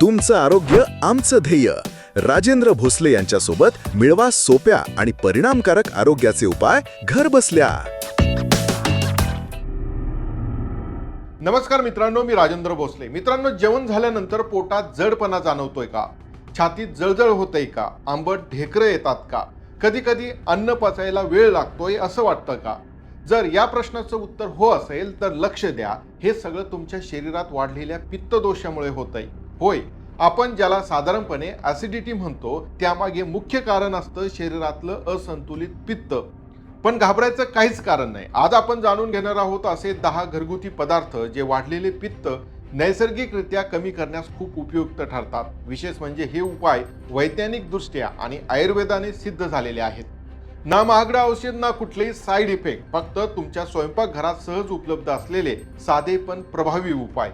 तुमचं आरोग्य आमचं ध्येय. राजेंद्र भोसले यांच्यासोबत मिळवा सोप्या आणि परिणामकारक आरोग्याचे उपाय घर बसल्या. नमस्कार मित्रांनो मी राजेंद्र भोसले. मित्रांनो जेवण झाल्यानंतर पोटात जडपणा जाणवतोय का? छातीत जळजळ होतंय का? आंबट ढेकरे येतात का? कधी कधी अन्न पचायला वेळ लागतोय असं वाटतं का? जर या प्रश्नाचं उत्तर हो असेल तर लक्ष द्या. हे सगळं तुमच्या शरीरात वाढलेल्या पित्तदोषामुळे होतंय. होय. आपण ज्याला साधारणपणे ॲसिडिटी म्हणतो त्यामागे मुख्य कारण असतं शरीरातलं असंतुलित पित्त. पण घाबरायचं काहीच कारण नाही. आज आपण जाणून घेणार आहोत असे दहा घरगुती पदार्थ जे वाढलेले पित्त नैसर्गिकरित्या कमी करण्यास खूप उपयुक्त ठरतात. विशेष म्हणजे हे उपाय वैज्ञानिकदृष्ट्या आणि आयुर्वेदाने सिद्ध झालेले आहेत. ना महागडा औषध ना कुठलेही साईड इफेक्ट फक्त तुमच्या स्वयंपाकघरात सहज उपलब्ध असलेले साधे पण प्रभावी उपाय.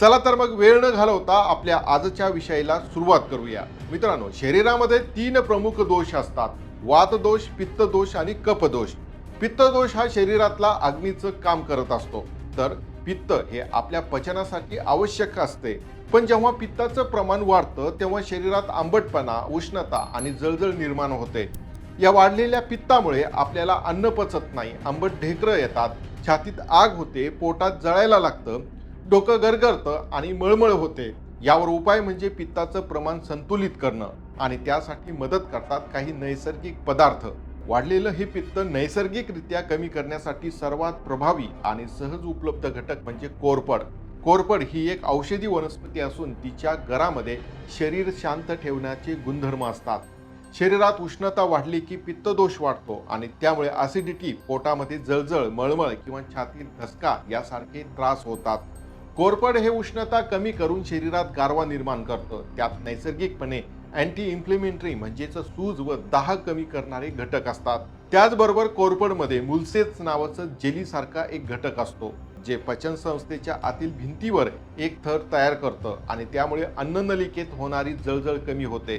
चला तर मग वेळ न घालवता आपल्या आजच्या विषयाला सुरुवात करूया. मित्रांनो शरीरामध्ये तीन प्रमुख दोष असतात. वातदोष पित्तदोष आणि कपदोष पित्तदोष हा शरीरातला अग्नीचं काम करत असतो. तर पित्त हे आपल्या पचनासाठी आवश्यक असते. पण जेव्हा पित्ताचं प्रमाण वाढतं तेव्हा शरीरात आंबटपणा उष्णता आणि जळजळ निर्माण होते. या वाढलेल्या पित्तामुळे आपल्याला अन्न पचत नाही आंबट ढेकरं येतात छातीत आग होते पोटात जळायला लागतं डोकं गरगरतं आणि मळमळ होते. यावर उपाय म्हणजे पित्ताचं प्रमाण संतुलित करणं आणि त्यासाठी मदत करतात काही नैसर्गिक पदार्थ. वाढलेलं हे पित्त नैसर्गिकरित्या कमी करण्यासाठी सर्वात प्रभावी आणि सहज उपलब्ध घटक म्हणजे कोरपड. कोरपड ही एक औषधी वनस्पती असून तिच्या गरामध्ये शरीर शांत ठेवण्याचे गुणधर्म असतात. शरीरात उष्णता वाढली की पित्तदोष वाढतो आणि त्यामुळे ॲसिडिटी पोटामध्ये जळजळ मळमळ किंवा छातीत धसका यासारखे त्रास होतात. कोरपड हे उष्णता कमी करून शरीरात गारवा निर्माण करतं. त्यात नैसर्गिकपणे अँटी इन्फ्लेमेटरी म्हणजेच सूज व दाह कमी करणारे घटक असतात. त्याचबरोबर कोरपडमध्ये मुलसेच नावाचं जेलीसारखा एक घटक असतो जे पचन संस्थेच्या आतील भिंतीवर एक थर तयार करतं आणि त्यामुळे अन्ननलिकेत होणारी जळजळ कमी होते.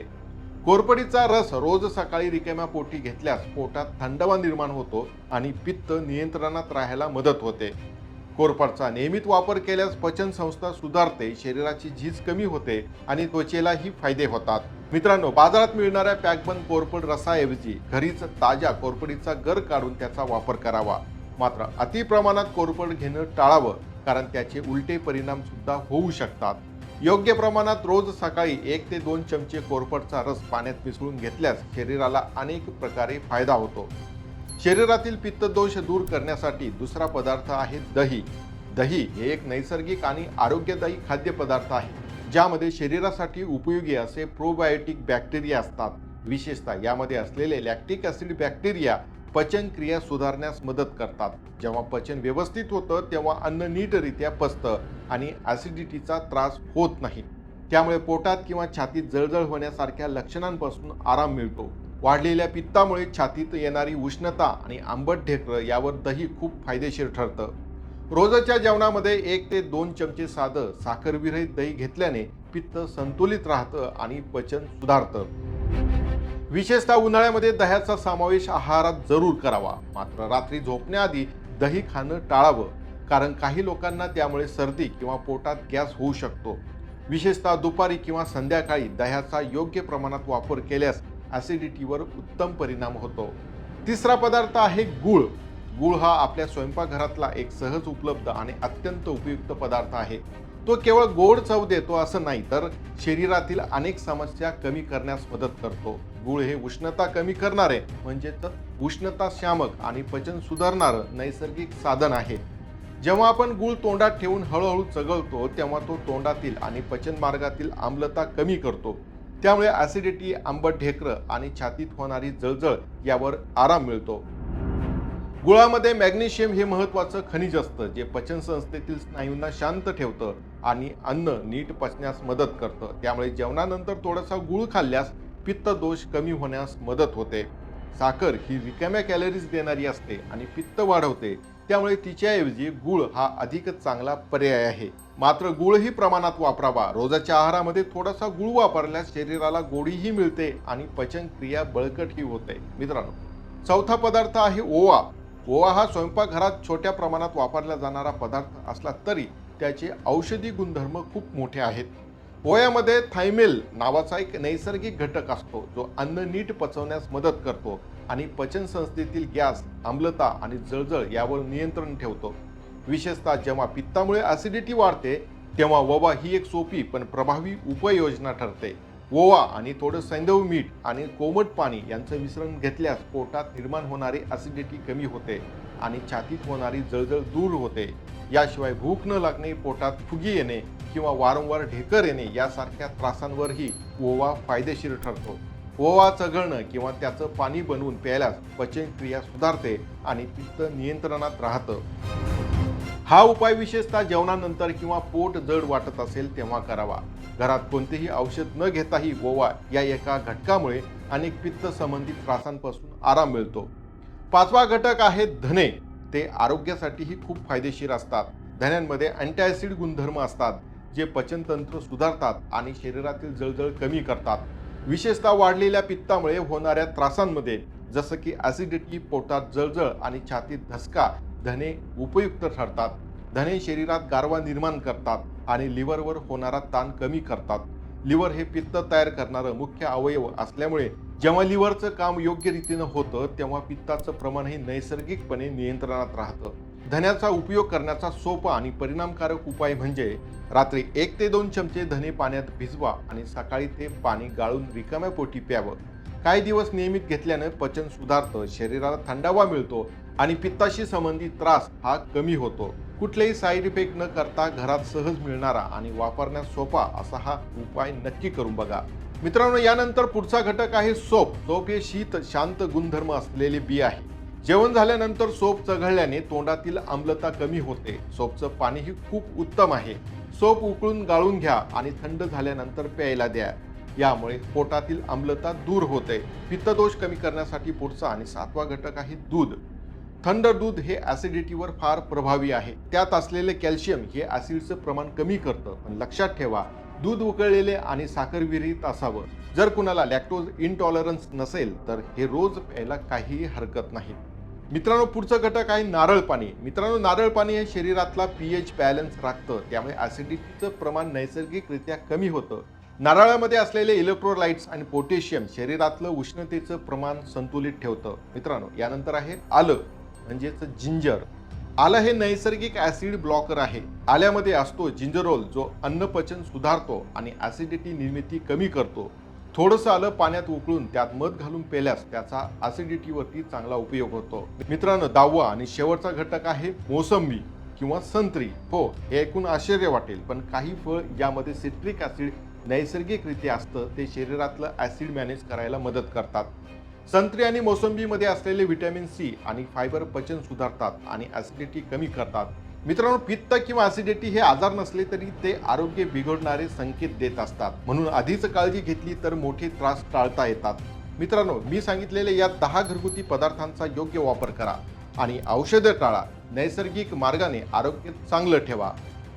कोरपडीचा रस रोज सकाळी रिकाम्या पोटी घेतल्यास पोटात थंडवा निर्माण होतो आणि पित्त नियंत्रणात राहायला मदत होते. कोरपडचा नियमित वापर केल्यास पचन संस्था सुधारते शरीराची झीज कमी होते आणि त्वचेलाही फायदे होतात. मित्रांनो बाजारात मिळणाऱ्या पॅकबंद कोरपड रसाऐवजी घरीच ताज्या कोरपडीचा गर काढून त्याचा वापर करावा. मात्र अति प्रमाणात कोरपड घेणं टाळावं कारण त्याचे उलटे परिणाम सुद्धा होऊ शकतात. योग्य प्रमाणात रोज सकाळी एक ते दोन चमचे कोरफडचा रस पाण्यात मिसळून घेतल्यास शरीराला अनेक प्रकारे फायदा होतो. शरीरातील पित्तदोष दूर करण्यासाठी दुसरा पदार्थ आहे दही. दही हे एक नैसर्गिक आणि आरोग्यदायी खाद्यपदार्थ आहे ज्यामध्ये शरीरासाठी उपयोगी असे प्रोबायोटिक बॅक्टेरिया असतात. विशेषतः यामध्ये असलेले लॅक्टिक ॲसिड बॅक्टेरिया पचनक्रिया सुधारण्यास मदत करतात. जेव्हा पचन व्यवस्थित होतं तेव्हा अन्न नीटरित्या पचतं आणि ॲसिडिटीचा त्रास होत नाही. त्यामुळे पोटात किंवा छातीत जळजळ होण्यासारख्या लक्षणांपासून आराम मिळतो. वाढलेल्या पित्तामुळे छातीत येणारी उष्णता आणि आंबट ढेकरं यावर दही खूप फायदेशीर ठरतं. रोजच्या जेवणामध्ये एक ते दोन चमचे साधं साखरविरहित दही घेतल्याने पित्त संतुलित राहतं आणि पचन सुधारतं. विशेषतः उन्हाळ्यामध्ये दह्याचा समावेश आहारात जरूर करावा. मात्र रात्री झोपण्याआधी दही खाणं टाळावं कारण काही लोकांना त्यामुळे सर्दी किंवा पोटात गॅस होऊ शकतो. विशेषतः दुपारी किंवा संध्याकाळी दह्याचा योग्य प्रमाणात वापर केल्यास ॲसिडिटीवर उत्तम परिणाम होतो. तिसरा पदार्थ आहे गुळ. गुळ हा आपल्या स्वयंपाकघरातला एक सहज उपलब्ध आणि अत्यंत उपयुक्त पदार्थ आहे. तो केवळ गोड चव देतो असं नाही तर शरीरातील अनेक समस्या कमी करण्यास मदत करतो. गुळ हे उष्णता कमी करणारे म्हणजेच उष्णता शामक आणि पचन सुधारणारं नैसर्गिक साधन आहे. जेव्हा आपण गुळ तोंडात ठेवून हळूहळू चघळतो तेव्हा तो तोंडातील आणि पचन मार्गातील आम्लता कमी करतो. त्यामुळे ॲसिडिटी आंबट ढेकरं आणि छातीत होणारी जळजळ यावर आराम मिळतो. गुळामध्ये मॅग्नेशियम हे महत्त्वाचं खनिज असतं जे पचन संस्थेतील स्नायूंना शांत ठेवतं आणि अन्न नीट पचण्यास मदत करतं. त्यामुळे जेवणानंतर थोडासा गुळ खाल्ल्यास पित्त दोष कमी होण्यास मदत होते. साखर ही रिकाम्या कॅलरीज देणारी असते आणि पित्त वाढवते. त्यामुळे तिच्याऐवजी गुळ हा अधिकच चांगला पर्याय आहे. मात्र गुळही प्रमाणात वापरावा. रोजाच्या आहारामध्ये थोडासा गुळ वापरल्यास शरीराला गोडीही मिळते आणि पचन क्रिया बळकटही होते. मित्रांनो चौथा पदार्थ आहे ओवा. ओवा हा स्वयंपाकघरात छोट्या प्रमाणात वापरला जाणारा पदार्थ असला तरी त्याचे औषधी गुणधर्म खूप मोठे आहेत. ओव्यामध्ये थायमेल नावाचा एक नैसर्गिक घटक असतो जो अन्न नीट पचवण्यास मदत करतो. आणि पचनसंस्थेतील गॅस आम्लता आणि जळजळ यावर नियंत्रण ठेवतो. विशेषतः जेव्हा पित्तामुळे ॲसिडिटी वाढते तेव्हा ववा ही एक सोपी पण प्रभावी उपाययोजना ठरते. ओवा आणि थोडं सैंधव मीठ आणि कोमट पाणी यांचं मिश्रण घेतल्यास पोटात निर्माण होणारी ॲसिडिटी कमी होते आणि छातीत होणारी जळजळ दूर होते. याशिवाय भूक न लागणे पोटात फुगी येणे किंवा वारंवार ढेकर येणे यासारख्या त्रासांवरही ओवा फायदेशीर ठरतो. ओवा चघळणं किंवा त्याचं पाणी बनवून प्यायल्यास पचनक्रिया सुधारते आणि पित्त नियंत्रणात राहतं. हा उपाय विशेषतः जेवणानंतर किंवा पोट जड वाटत असेल तेव्हा करावा. घरात कोणतेही औषध न घेताही ओवा या एका घटकामुळे अनेक पित्त संबंधित त्रासांपासून आराम मिळतो. पाचवा घटक आहे धने. ते आरोग्यासाठीही खूप फायदेशीर असतात. धन्यांमध्ये अँटायसिड गुणधर्म असतात जे पचनतंत्र सुधारतात आणि शरीरातील जळजळ कमी करतात. विशेषतः वाढलेल्या पित्तामुळे होणाऱ्या त्रासांमध्ये जसं की ॲसिडिटी पोटात जळजळ आणि छातीत धसका धने उपयुक्त ठरतात. धने शरीरात गारवा निर्माण करतात आणि लिव्हरवर होणारा ताण कमी करतात. लिव्हर हे पित्त तयार करणारं मुख्य अवयव असल्यामुळे जेव्हा लिव्हरचं काम योग्य रीतीनं होतं तेव्हा पित्ताचं प्रमाण हे नैसर्गिकपणे नियंत्रणात राहतं. धन्याचा उपयोग करण्याचा सोपा आणि परिणामकारक उपाय म्हणजे रात्री एक ते दोन चमचे धने पाण्यात भिजवा आणि सकाळी ते पाणी गाळून रिकाम्या पोटी प्यावं. काही दिवस नियमित घेतल्यानं पचन सुधारतं शरीराला थंडावा मिळतो आणि पित्ताशी संबंधित त्रास हा कमी होतो. कुठलेही साईड इफेक्ट न करता घरात सहज मिळणारा आणि वापरण्यास सोपा असा हा उपाय नक्की करून बघा. मित्रांनो यानंतर पुढचा घटक आहे सोप. सोप हे शीत शांत गुणधर्म असलेले बी आहे. जेवण झाल्यानंतर सोप चघळल्याने तोंडातील आम्लता कमी होते. सोपचं पाणीही खूप उत्तम आहे. सोप उकळून गाळून घ्या आणि थंड झाल्यानंतर प्यायला द्या. यामुळे पोटातील आम्लता दूर होते. पित्तदोष कमी करण्यासाठी पुढचा आणि सातवा घटक आहे दूध. थंड दूध हे ॲसिडिटीवर फार प्रभावी आहे. त्यात असलेले कॅल्शियम हे ॲसिडचं प्रमाण कमी करतं. पण लक्षात ठेवा दूध उकळलेले आणि साखर विरहित असावं. जर कुणाला लॅक्टोज इनटॉलरन्स नसेल तर हे रोज प्यायला काहीही हरकत नाही. मित्रांनो पुढचं घटक आहे नारळ पाणी. मित्रांनो नारळ पाणी हे शरीरातला पीएच बॅलन्स राखतं. त्यामुळे ॲसिडिटीचं प्रमाण नैसर्गिकरित्या कमी होतं. नारळामध्ये असलेले इलेक्ट्रोलाइट्स आणि पोटॅशियम शरीरातलं उष्णतेचं प्रमाण संतुलित ठेवतं. मित्रांनो यानंतर आहे आलं म्हणजेच जिंजर आलं हे नैसर्गिक ऍसिड ब्लॉकर आहे. आल्यामध्ये असतो जिंजरोल जो अन्नपचन सुधारतो आणि ऍसिडिटी निर्मिती कमी करतो. थोडंसं आलं पाण्यात उकळून त्यात मध घालून पेल्यास त्याचा ऍसिडिटीवरती चांगला उपयोग होतो. मित्रांनो दहावा आणि शेवटचा घटक आहे मोसंबी किंवा संत्री. हो हे ऐकून आश्चर्य वाटेल पण काही फळ यामध्ये सिट्रिक ऍसिड नैसर्गिकरित्या असतं ते शरीरातलं ऍसिड मॅनेज करायला मदत करतात. संत्री आणि मोसंबीमध्ये असलेले व्हिटॅमिन सी आणि फायबर पचन सुधारतात आणि ॲसिडिटी कमी करतात. मित्रांनो पित्त किंवा ॲसिडिटी हे आजार नसले तरी ते आरोग्य बिघडणारे संकेत देत असतात. म्हणून आधीच काळजी घेतली तर मोठे त्रास टाळता येतात. मित्रांनो मी सांगितलेल्या या दहा घरगुती पदार्थांचा योग्य वापर करा आणि औषधं टाळा. नैसर्गिक मार्गाने आरोग्य चांगलं ठेवा.